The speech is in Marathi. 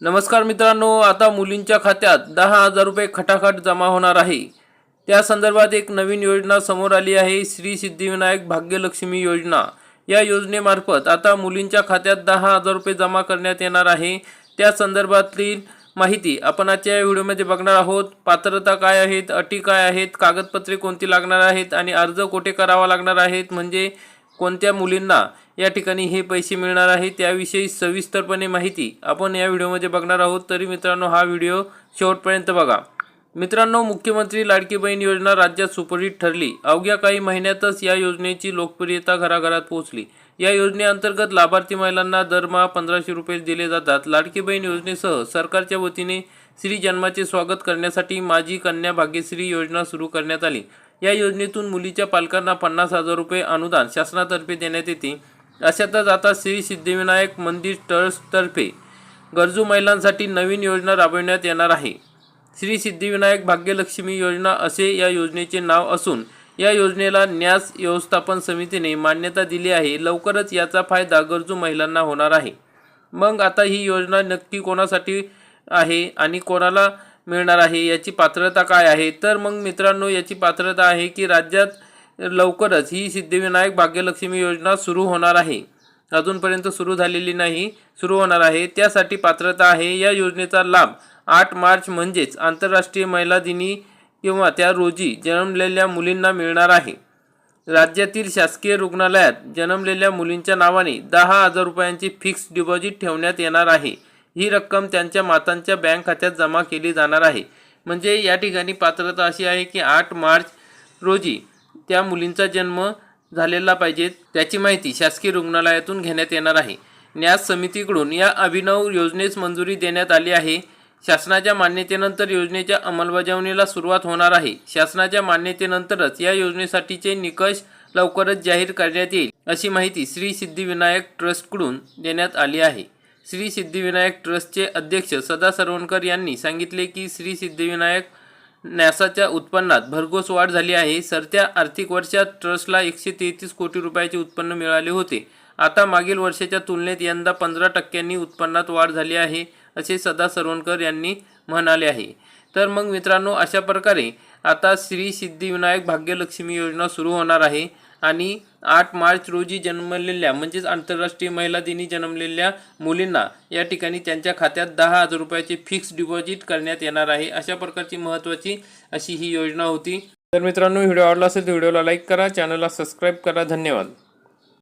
नमस्कार मित्रांनो आता मुलींच्या खात्यात दहा हजार रुपये खटाखट जमा होणार आहे. त्या संदर्भात एक नवीन योजना समोर आली आहे श्री सिद्धिविनायक भाग्यलक्ष्मी योजना. या योजनेमार्फत आता मुलींच्या खात्यात दहा हजार रुपये जमा करण्यात येणार आहे. त्या संदर्भातील माहिती आपण आजच्या व्हिडिओमध्ये बघणार आहोत. पात्रता काय आहेत अटी काय आहेत कागदपत्रे कोणती लागणार आहेत आणि अर्ज कोठे करावा लागणार आहेत म्हणजे कोणत्या मुलींना या ठिकाणी हे पैसे मिळणार आहे. त्याविषयी सविस्तरपणे माहिती आपण या व्हिडिओमध्ये बघणार आहोत. तरी मित्रांनो हा व्हिडिओ शेवटपर्यंत बघा. मित्रांनो मुख्यमंत्री लाडकी बहीण योजना राज्यात सुपरहिट ठरली. अवघ्या काही महिन्यातच या योजनेची लोकप्रियता घराघरात पोहोचली. या योजनेअंतर्गत लाभार्थी महिलांना दरमहा पंधराशे रुपये दिले जातात. लाडकी बहीण योजनेसह सरकारच्या वतीने श्री जन्माचे स्वागत करण्यासाठी माझी कन्या भाग्यश्री योजना सुरू करण्यात आली. या योजनेतून मुलीच्या पालकांना पन्नास हजार रुपये अनुदान शासनातर्फे देण्यात येते. अशातच आता श्री सिद्धिविनायक मंदिर ट्रस्टतर्फे गरजू महिलांसाठी नवीन योजना राबविण्यात येणार आहे. श्री सिद्धिविनायक भाग्यलक्ष्मी योजना असे या योजनेचे नाव असून या योजनेला न्यास व्यवस्थापन समितीने मान्यता दिली आहे. लवकरच याचा फायदा गरजू महिलांना होणार आहे. मग आता ही योजना नक्की कोणासाठी आहे आणि कोणाला मिळणार आहे याची पात्रता काय आहे? तर मग मित्रांनो याची पात्रता आहे की राज्यात लवकरच ही सिद्धिविनायक भाग्यलक्ष्मी योजना सुरू होणार आहे. अजूनपर्यंत सुरू झालेली नाही सुरू होणार आहे. त्यासाठी पात्रता आहे. या योजनेचा लाभ आठ मार्च म्हणजेच आंतरराष्ट्रीय महिला दिनी किंवा त्या रोजी जन्मलेल्या मुलींना मिळणार आहे. राज्यातील शासकीय रुग्णालयात जन्मलेल्या मुलींच्या नावाने दहा हजार रुपयांची फिक्स डिपॉझिट ठेवण्यात येणार आहे. ही रक्कम त्यांच्या मातांच्या बँक खात्यात जमा केली जाणार आहे. म्हणजे या ठिकाणी पात्रता अशी आहे की आठ मार्च रोजी त्या मुलींचा जन्म झालेला पाहिजे त्याची माहिती शासकीय रुग्णालयातून घेण्यात येणार आहे. न्यास समितीकडून या अभिनव योजनेस मंजुरी देण्यात आली आहे. शासनाच्या मान्यतेनंतर योजनेच्या अंमलबजावणीला सुरुवात होणार आहे. शासनाच्या मान्यतेनंतरच या योजनेसाठीचे निकष लवकरच जाहीर करण्यात येईल अशी माहिती श्री सिद्धिविनायक ट्रस्टकडून देण्यात आली आहे. श्री सिद्धिविनायक ट्रस्टचे अध्यक्ष सदा सरवणकर यांनी सांगितले की श्री सिद्धिविनायक न्यासाच्या उत्पन्नात भरघोस वाढ झाली आहे. सरत्या आर्थिक वर्षात ट्रस्टला एकशे तेहतीस कोटी रुपयाचे उत्पन्न मिळाले होते. आता मागील वर्षाच्या तुलनेत यंदा पंधरा टक्क्यांनी उत्पन्नात वाढ झाली आहे असे सदा सरवणकर यांनी म्हणाले आहे. तर मग मित्रांनो अशा प्रकारे आता श्री सिद्धिविनायक भाग्यलक्ष्मी योजना सुरू होणार आहे. आणि आठ मार्च रोजी जन्मलेल्या म्हणजेच आंतरराष्ट्रीय महिला दिनी जन्मलेल्या मुलींना या ठिकाणी त्यांच्या खात्यात दहा हजार रुपयाचे फिक्स डिपॉझिट करण्यात येणार आहे. अशा प्रकारची महत्त्वाची अशी ही योजना होती. तर मित्रांनो व्हिडिओ आवडला असेल तर व्हिडिओला लाईक करा चॅनलला सबस्क्राईब करा. धन्यवाद.